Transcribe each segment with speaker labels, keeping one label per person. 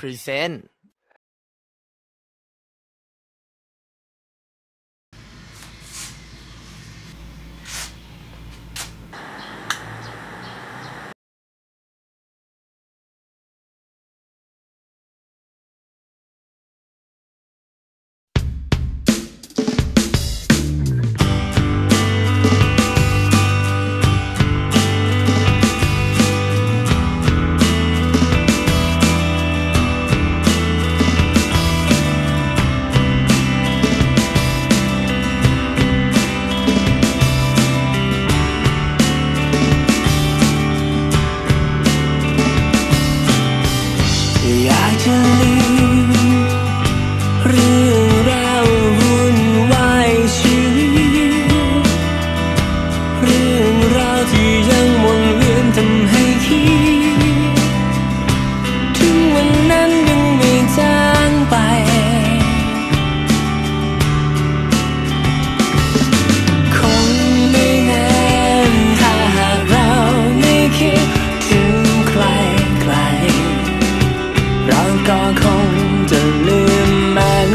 Speaker 1: Present
Speaker 2: ก็คงจะลืมมัน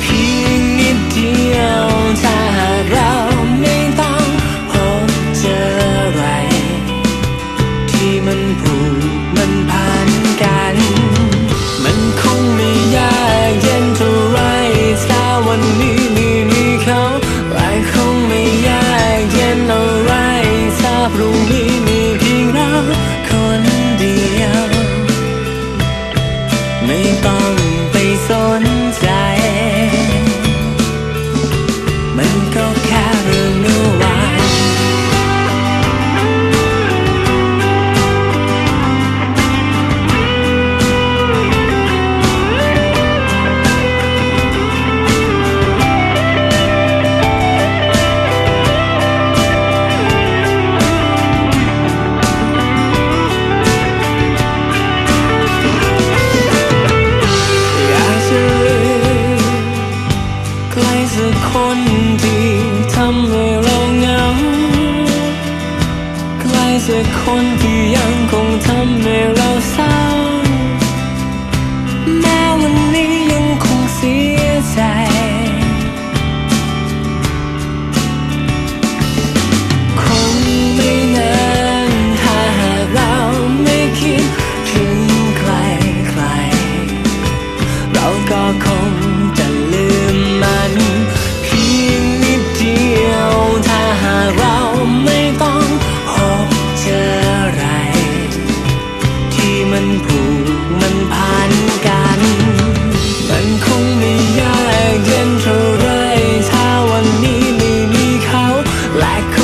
Speaker 2: เพียงนิดเดียวถ้าหากเราไม่ต้องพบเจออะไร ที่มันผูกมันพันกัน มันคงไม่ยากเย็นเท่าไรถ้าวันนี้ไม่มีเขาและคงไม่ยากเย็นอะไรถ้าพรุ่งนี้ สักคนที่ยังคงทำให้เราเศร้า like